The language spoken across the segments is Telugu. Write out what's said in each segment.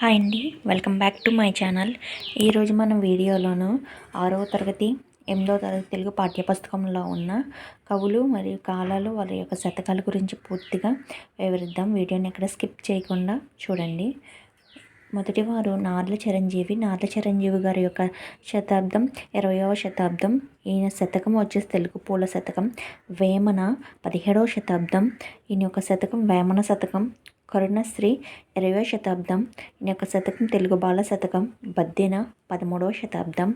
హాయ్ అండి. Welcome back to my channel. ఈరోజు మనం వీడియోలోను ఆరవ తరగతి ఎనిమిదవ తరగతి తెలుగు పాఠ్యపుస్తకంలో ఉన్న కవులు మరియు కాలాలు వారి యొక్క శతకాల గురించి పూర్తిగా వివరిద్దాం. వీడియోని ఎక్కడ స్కిప్ చేయకుండా చూడండి. మొదటి వారు నార్ల చిరంజీవి. నార్ల చిరంజీవి గారి యొక్క శతాబ్దం ఇరవయవ శతాబ్దం ఈయన శతకం వచ్చేసి తెలుగు పూల శతకం వేమన పదిహేడవ శతాబ్దం ఈయన యొక్క శతకం వేమన శతకం కరుణశ్రీ ఇరవై శతాబ్దం. ఈయన యొక్క శతకం తెలుగు బాల శతకం. బద్దెన పదమూడవ శతాబ్దం.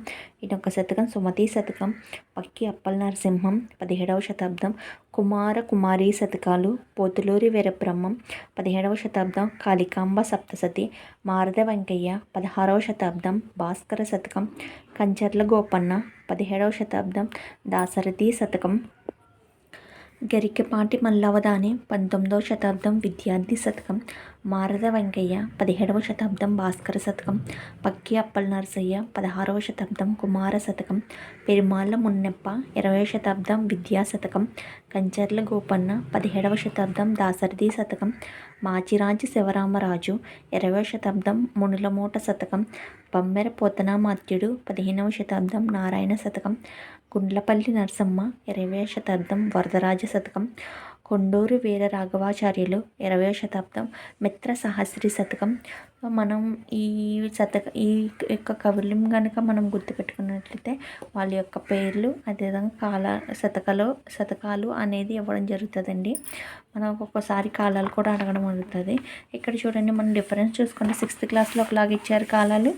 ఈయన యొక్క శతకం సుమతి శతకం. పక్కి అప్పల నరసింహం పదిహేడవ శతాబ్దం. కుమార కుమారి శతకాలు. పోతులూరి వీరబ్రహ్మం పదిహేడవ శతాబ్దం. కాళికాంబ సప్తసతి మారద వెంకయ్య పదహారవ శతాబ్దం. భాస్కర శతకం. కంచర్ల గోపన్న పదిహేడవ శతాబ్దం. దాసరథి శతకం. గరికపాటి మల్లవదాని పంతొమ్మిదవ శతాబ్దం విద్యార్థి శతకం. మారద వెంకయ్య పదిహేడవ శతాబ్దం భాస్కర శతకం. పక్కి అప్పల నరసయ్య పదహారవ శతాబ్దం కుమార శతకం. పెరుమాళ్ళ మున్నెప్ప ఇరవై శతాబ్దం విద్యా శతకం. కంచర్ల గోపన్న పదిహేడవ శతాబ్దం దాసరథి శతకం. మాచిరాజు శివరామరాజు ఇరవై శతాబ్దం మునులమూట శతకం. బమ్మెర పోతనామాత్యుడు పదిహేనవ శతాబ్దం నారాయణ శతకం. గుండ్లపల్లి నరసమ్మ ఇరవై శతాబ్దం వరదరాజ శతకం కొండూరు వీర రాఘవాచార్యులు ఇరవై శతాబ్దం మిత్ర సహస్రి శతకం. మనం ఈ శతక ఈ యొక్క కవులం కనుక మనం గుర్తుపెట్టుకున్నట్లయితే వాళ్ళ యొక్క పేర్లు అదేవిధంగా కాల శతకలు శతకాలు అనేది ఇవ్వడం జరుగుతుందండి. మనం ఒక్కొక్కసారి కాలాలు కూడా అడగడం జరుగుతుంది. ఇక్కడ చూడండి మనం డిఫరెన్స్ చూసుకుంటే సిక్స్త్ క్లాస్లో ఒకలాగా ఇచ్చారు కాలాలు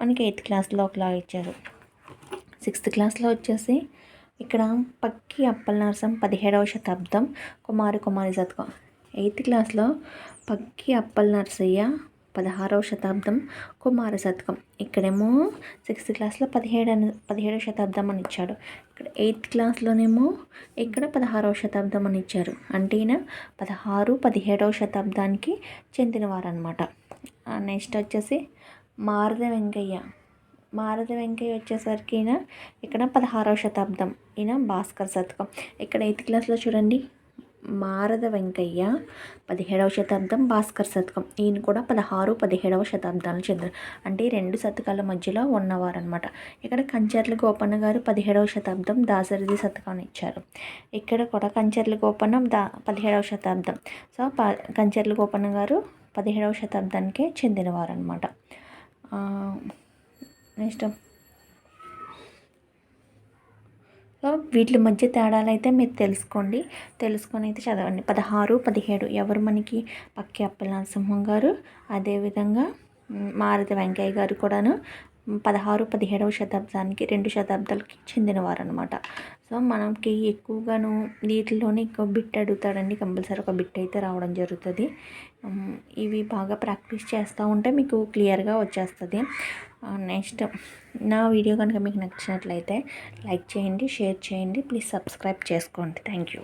మనకి ఎయిత్ క్లాస్లో ఒకలాగా ఇచ్చారు. సిక్స్త్ క్లాస్లో వచ్చేసి ఇక్కడ పక్కి అప్పల నరసం పదిహేడవ శతాబ్దం కుమారి కుమారి శతకం ఎయిత్ క్లాస్లో పక్కి అప్పల నరసయ్య పదహారవ శతాబ్దం కుమార శతకం ఇక్కడేమో సిక్స్త్ క్లాస్లో పదిహేడు పదిహేడవ శతాబ్దం అని ఇచ్చాడు. ఇక్కడ ఎయిత్ క్లాస్లోనేమో ఇక్కడ పదహారవ శతాబ్దం అని ఇచ్చారు. అంటే ఈయన పదహారు పదిహేడవ శతాబ్దానికి చెందినవారు అనమాట నెక్స్ట్ వచ్చేసి మారద వెంకయ్య మారద వెంకయ్య వచ్చేసరికి ఈయన ఇక్కడ పదహారవ శతాబ్దం. ఈయన భాస్కర్ శతకం. ఇక్కడ ఎయిత్ క్లాస్లో చూడండి. మారద వెంకయ్య పదిహేడవ శతాబ్దం భాస్కర్ శతకం. ఈయన కూడా పదహారు పదిహేడవ శతాబ్దాలు చెందారు. అంటే రెండు శతకాల మధ్యలో ఉన్నవారనమాట ఇక్కడ కంచర్ల గోపన్న గారు పదిహేడవ శతాబ్దం దాసరిది శతకాన్ని ఇచ్చారు. ఇక్కడ కూడా కంచర్ల గోపన్న దా పదిహేడవ శతాబ్దం. సో ప కంచర్ల గోపన్న గారు పదిహేడవ శతాబ్దానికే చెందినవారు అనమాట నెక్స్ట్ సో వీటి మధ్య తేడాలు అయితే మీరు తెలుసుకోండి. తెలుసుకొని అయితే చదవండి. పదహారు పదిహేడు ఎవరు మనకి పక్కి అప్పల నరసింహం గారు అదేవిధంగా మారుతి వెంకయ్య గారు కూడాను పదహారు పదిహేడవ శతాబ్దానికి రెండు శతాబ్దాలకి చెందినవారు అనమాట సో మనకి ఎక్కువగాను వీటిలోనే ఎక్కువ బిట్ అడుగుతాడండి. కంపల్సరీ ఒక బిట్ అయితే రావడం జరుగుతుంది. ఇవి బాగా ప్రాక్టీస్ చేస్తూ ఉంటే మీకు క్లియర్గా వచ్చేస్తుంది. నెక్స్ట్ నా వీడియో కనుక మీకు నచ్చినట్లయితే లైక్ చేయండి షేర్ చేయండి ప్లీజ్ సబ్స్క్రైబ్ చేసుకోండి. Thank you